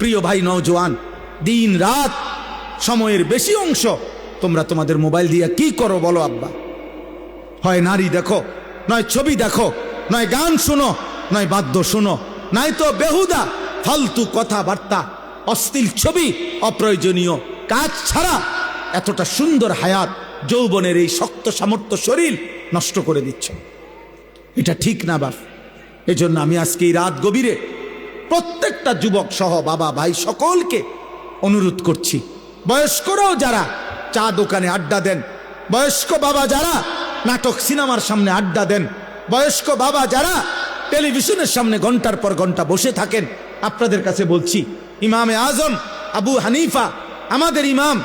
প্রিয় ভাই নওজোয়ান, দিন রাত সময়ের বেশি অংশ তোমরা তোমাদের মোবাইল দিয়ে কি করো বলো আব্বা? হয় নারী দেখো, নয় ছবি দেখো, নয় গান শুনো, নয় বাদ্য শুনো, নয় তো বেহুদা, ফালতু কথাবার্তা, অশ্লীল ছবি, অপ্রয়োজনীয় কাজ ছাড়া এতটা সুন্দর হায়াত যৌবনের এই শক্ত সামর্থ্য শরীর নষ্ট করে দিচ্ছ। এটা ঠিক না বাপ। এজন্য আমি আজকে এই রাত গভীরে প্রত্যেকটা যুবক সহ বাবা, ভাই সকলকে অনুরোধ করছি। বয়স্করাও যারা চা দোকানে আড্ডা দেন, বয়স্ক বাবা যারা নাটক সিনেমার সামনে আড্ডা দেন, বয়স্ক বাবা যারা টেলিভিশনের সামনে ঘণ্টার পর ঘণ্টা বসে থাকেন, আপনাদের কাছে বলছি, ইমামে আজম, আবু হানিফা, আমাদের ইমাম,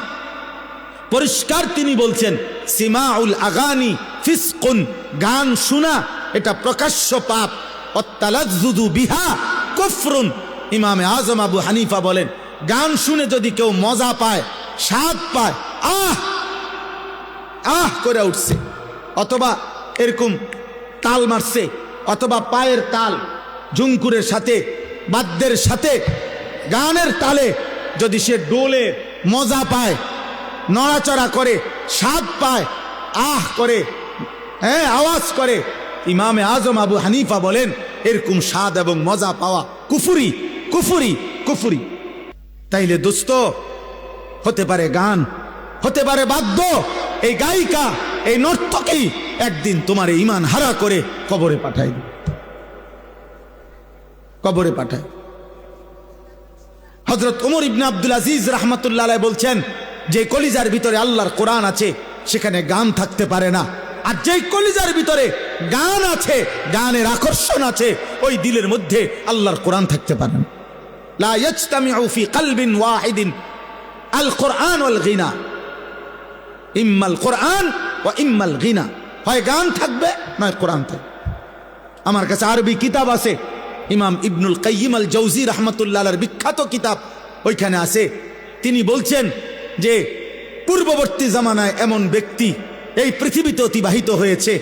পরিষ্কার তিনি বলছেন, সিমাউল আগানি ফিসকুন, গান শোনা, এটা প্রকাশ্য পাপ অত্তালাজুদু বিহা কুফরুন। ইমামে আজম আবু হানিফা বলেন, গান শুনে যদি কেউ মজা পায়, স্বাদ পায়, আহ! আহ করে উঠছে। অথবা এরকম তাল মারছে, অথবা পায়ের তাল ঝুঙ্কুরের সাথে, বাদ্যের সাথে, গানের তালে যদি সে ডোলে মজা পায়, নড়াচড়া করে, স্বাদ পায়, আহ করে হ্যাঁ আওয়াজ করে, ইমামে আজম আবু হানিফা বলেন এরকম স্বাদ এবং মজা পাওয়া কুফুরি কুফুরি কুফুরি। তাইলে দোস্ত, হতে পারে গান, হতে পারে বাদ্য, এই গায়িকা, এই নর্তকেই একদিন তোমার ইমান হারা করে কবরে পাঠাই কবরে পাঠায়। হজরত উমর ইবনে আব্দুল আজিজ রহমতুল্লাহ বলছেন, যে কলিজার ভিতরে আল্লাহর কোরআন আছে, সেখানে গান থাকতে পারে না। আর যেই কলিজার ভিতরে গান আছে, গানের আকর্ষণ আছে, ওই দিলের মধ্যে আল্লাহর কোরআন থাকতে পারে না। লা ইয়াজতামিউ ফি কলবিন ওয়াহিদিন, আল কোরআন ওয়াল গিনা। ইম্মাল কোরআন ও ইম্মাল গিনা। হয় গান থাকবে কোরআন থাকবে। আমার কাছে আরবি কিতাব আছে, ইমাম ইবনুল কাইয়িম আল জৌজি রহমতুল্লাহর বিখ্যাত কিতাব, ওইখানে আছে। তিনি বলছেন যে, পূর্ববর্তী জামানায় এমন ব্যক্তি এই পৃথিবীতে অতিবাহিত হয়েছে।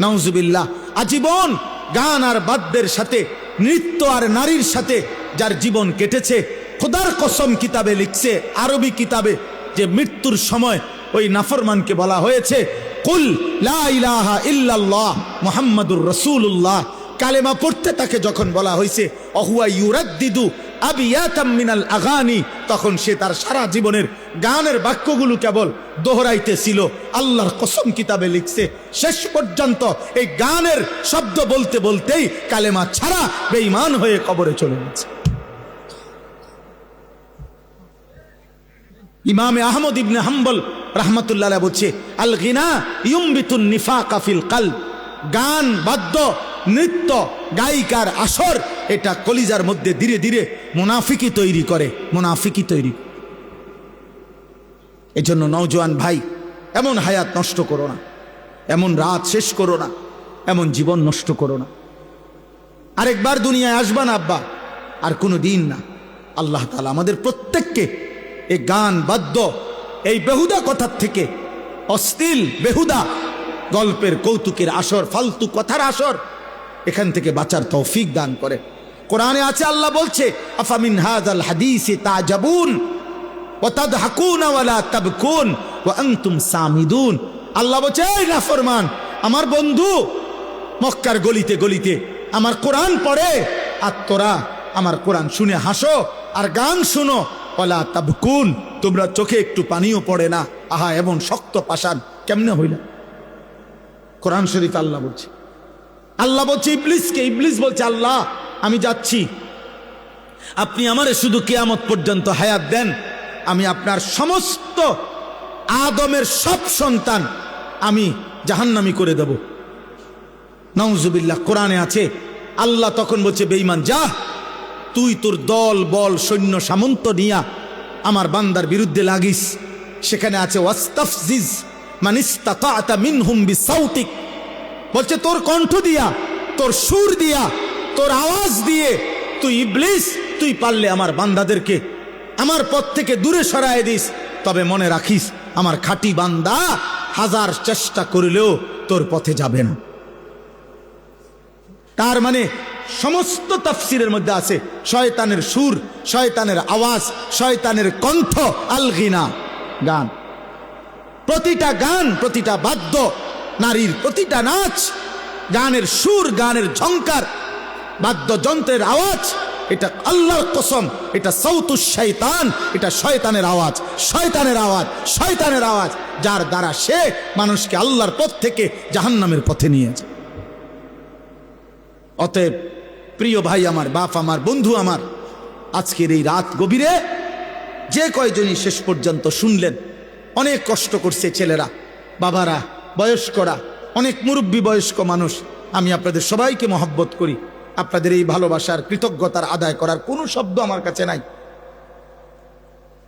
নাউজুবিল্লাহ। আজীবন গান আর বাদ্যের সাথে, নৃত্য আর নারীর সাথে যার জীবন কেটেছে, খোদার কসম কিতাবে লিখছে, আরবি কিতাবে যে মৃত্যুর সময় ওই নাফরমানকে বলা হয়েছে, কুল লা ইলাহা ইল্লাল্লাহ মুহাম্মাদুর রাসূলুল্লাহ। কালেমা পড়তে তাকে যখন বলা হয়েছে, অহুয়া ইউরাদ্দিদু আবিয়াতাম মিনাল আগানি। তখন সে তার সারা জীবনের গানের বাক্যগুলো কেবল দোহরাইতেছিল। আল্লাহর কসম কিতাবে লিখছে, শেষ পর্যন্ত এই গানের শব্দ বলতে বলতেই কালেমা ছাড়া বেঈমান হয়ে কবরে চলে গেছে। ইমামে আহমদ ইবনে হাম্বল রহমতুল্লাহ বলছে, আল গিনা ইউম্বিতুন নিফা কাফিল কাল গান, বাদ্য, নৃত্য, গায়িকার আসর এটা কলিজার মধ্যে ধীরে ধীরে মুনাফিকি তৈরি করে মুনাফিকি তৈরি এজন্য নওজোয়ান ভাই, এমন হায়াত নষ্ট করো না, এমন রাত শেষ করো না, এমন জীবন নষ্ট করো না। আরেকবার দুনিয়ায় আসবা না আব্বা, আর কোনো দিন না। আল্লাহ তালা আমাদের প্রত্যেককে এই গান বাদ্য, এই বেহুদা কথার থেকে অশ্লীল, বেহুদা গল্পের কৌতুকের আসর, ফালতু কথার আসর, এখান থেকে বাঁচার তৌফিক দান করে। কোরআনে আছে, আল্লাহ বলছে, আফামিন হাজাল হাদিসে তাজাবুন ওয়াতাদহাকুনা ওয়ালা তাবকুন, ওয়া আনতুম সামিদুন। আল্লাহ বলছে, এই নাফরমান, আমার বন্ধু মক্কার গলিতে গলিতে আমার কোরআন পড়ে, আর তোরা আমার কোরআন শুনে হাসো, আর গান শুনো ওলা তাবকুন, তোমরা চোখে একটু পানিও পড়ে না। আহা, এমন শক্ত পাষাণ কেমনে হইল? কোরআন শরীফ আল্লাহ বলছে। আল্লাহ বলছে, ইবলিসকে, ইবলিস বলছে, আল্লাহ আমি যাচ্ছি। আপনি আমারে শুধু কেয়ামত পর্যন্ত হায়াত দেন, আমি আপনার সমস্ত আদমের সব সন্তান আমি জাহান্নামি করে দেব। নওজুবিল্লাহ কোরআনে আছে, আল্লাহ তখন বলছে, বেঈমান, যা, তুই তোর দল, বল, সৈন্য, সামন্ত নিয়া আমার বান্দার বিরুদ্ধে লাগিস। সেখানে আছে, ওয়াস্তাফজিজ মানিস্তাতা মিনহুম বিসাউতিক। বলছে, তোর কণ্ঠ দিয়া, তোর সুর দিয়া তোর আওয়াজ দিয়ে তুই ইবলিস, তুই পারলে আমার বান্দাদেরকে আমার পথ থেকে দূরে সরায় দিস। তবে মনে রাখিস, আমার খাঁটি বান্দা হাজার চেষ্টা করলেও তোর পথে যাবে না। তার মানে সমস্ত তাফসিরের মধ্যে আছে, শয়তানের সুর, শয়তানের আওয়াজ, শয়তানের কণ্ঠ আলগিনা গান। প্রতিটা গান, প্রতিটা বাদ্য, নারীর প্রতিটা নাচ, গানের সুর, গানের ঝংকার বাদ্যযন্ত্রের আওয়াজ, এটা আল্লাহর কসম, এটা সৌতুস শয়তান, এটা শয়তানের আওয়াজ শয়তানের আওয়াজ শয়তানের আওয়াজ, যার দ্বারা সে মানুষকে আল্লাহর পথ থেকে জাহান্নামের পথে নিয়ে যায়। অতএব প্রিয় ভাই আমার, বাপ আমার, বন্ধু আমার, আজকের এই রাত গভীরে যে কয়জনই শেষ পর্যন্ত শুনলেন, অনেক কষ্ট করছে ছেলেরা, বাবারা, বয়স্করা, অনেক মুরব্বী বয়স্ক মানুষ, আমি আপনাদের সবাইকে মহব্বত করি। আপনাদের এই ভালোবাসার কৃতজ্ঞতার আদায় করার কোনো শব্দ আমার কাছে নাই।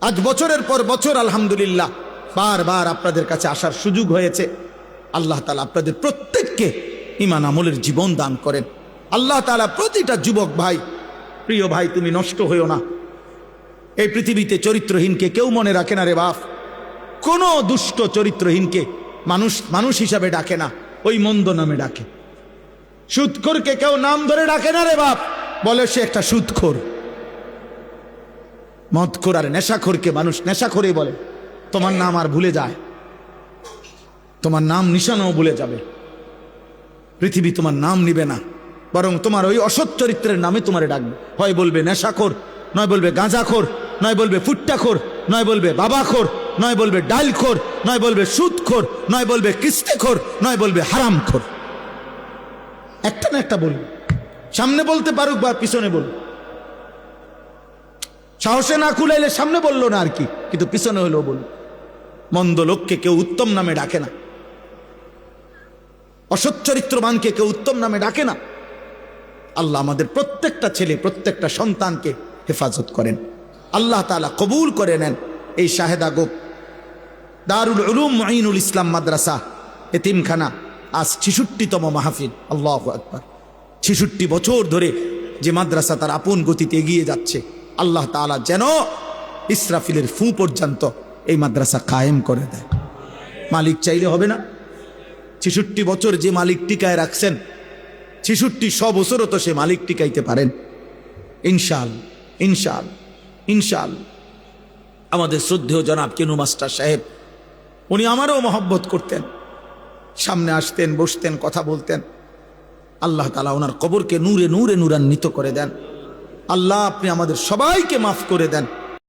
আজ বছরের পর বছর, আলহামদুলিল্লাহ, বারবার আপনাদের কাছে আসার সুযোগ হয়েছে। আল্লাহ তালা আপনাদের প্রত্যেককে ইমান আমলের জীবন দান করেন। আল্লাহ তালা প্রতিটা যুবক ভাই, প্রিয় ভাই, তুমি নষ্ট হইও না। এই পৃথিবীতে চরিত্রহীনকে কেউ মনে রাখে না রে বাপ। কোনো দুষ্ট চরিত্রহীনকে মানুষ মানুষ হিসাবে ডাকে না, ওই মন্দ নামে ডাকে। সুদখোরকে কেউ নাম ধরে ডাকে না রে বাপ। বলে সে একটা সুদখোর মদখোর আর নেশাখোরকে মানুষ নেশাখোরে বলে। তোমার নাম আর ভুলে যায়। তোমার নাম নিশানাও ভুলে যাবে। পৃথিবী তোমার নাম নিবে না। বরং তোমার ওই অসৎ চরিত্রের নামে তোমারে ডাকবে। হয় বলবে নেশাখোর, নয় বলবে গাঁজাখোর, নয় বলবে ফুট্টাখোর, নয় বলবে বাবাখোর, নয় বলবে ডাইলখোর নয় বলবে সুদখোর নয় বলবে কিস্তেখোর, নয় বলবে হারামখোর। একটা না একটা বলবে। সামনে বলতে পারুক বা পিছনে বলুক। সাহসে না খুলাইলে সামনে বলল না আর কি, কিন্তু পিছনে হলেও বলুক। মন্দ লোককে কেউ উত্তম নামে ডাকে না। অসৎ চরিত্রবানকে কেউ উত্তম নামে ডাকে না। আল্লাহ আমাদের প্রত্যেকটা ছেলে, প্রত্যেকটা সন্তানকে হেফাজত করেন। আল্লাহ তালা কবুল করে নেন এই শাহেদা গোপ। দারুল উলুম মাইনুল ইসলাম মাদ্রাসা, এতিমখানা। আজ ছিষট্টিতম মাহফিল। আল্লাহ আকবর। ছিষট্টি বছর ধরে যে মাদ্রাসা তার আপন গতিতে এগিয়ে যাচ্ছে, আল্লাহ তালা যেন ইসরাফিলের ফু পর্যন্ত এই মাদ্রাসা কায়েম করে দেয়। মালিক চাইলে হবে না। ছেষট্টি বছর যে মালিক টিকায় রাখছেন, ছেষট্টি শ বছরও তো সে মালিক টিকাইতে পারেন। ইনশাল ইনশাল ইনশাল আমাদের শ্রদ্ধেয় জনাব কেনু মাস্টার সাহেব, উনি আমারও মহব্বত করতেন। সামনে আসতেন, বসতেন, কথা বলতেন। আল্লাহ তালা ওনার কবরকে নূরে নূরে নূরান্বিত করে দেন। আল্লাহ, আপনি আমাদের সবাইকে মাফ করে দেন।